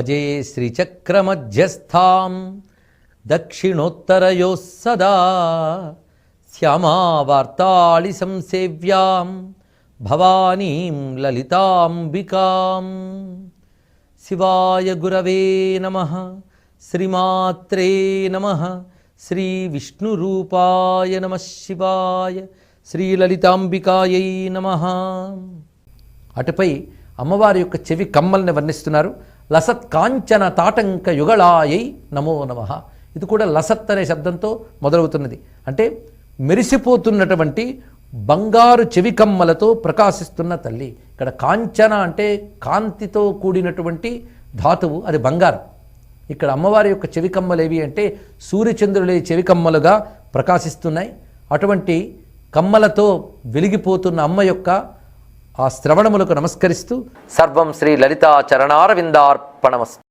భజే శ్రీచక్రమధ్యస్థాం. దక్షిణోత్తరయో సదా శ్యామావార్తాళి సంసేవ్యాం. భవానీం లలితాంబికాం. శివాయ గురవే నమ. శ్రీమాత్రే నమ. శ్రీ విష్ణురూపాయ నమ శివాయ. శ్రీలలితాంబికాయై నమ. అటుపై అమ్మవారి యొక్క చెవి కమ్మల్ని వర్ణిస్తున్నారు. లసత్ కాంచన తాటంక యుగళాయై నమో నమ. ఇది కూడా లసత్ అనే శబ్దంతో మొదలవుతున్నది. అంటే మెరిసిపోతున్నటువంటి బంగారు చెవి కమ్మలతో ప్రకాశిస్తున్న తల్లి. ఇక్కడ కాంచన అంటే కాంతితో కూడినటువంటి ధాతువు అది బంగారం. ఇక్కడ అమ్మవారి యొక్క చెవి కమ్మలు ఏవి అంటే సూర్యచంద్రులే చెవి కమ్మలుగా ప్రకాశిస్తున్నాయి. అటువంటి కమ్మలతో వెలిగిపోతున్న అమ్మ యొక్క ఆ శ్రవణములకు నమస్కరిస్తూ సర్వం శ్రీ లలితా చరణారవిందార్పణమస్తు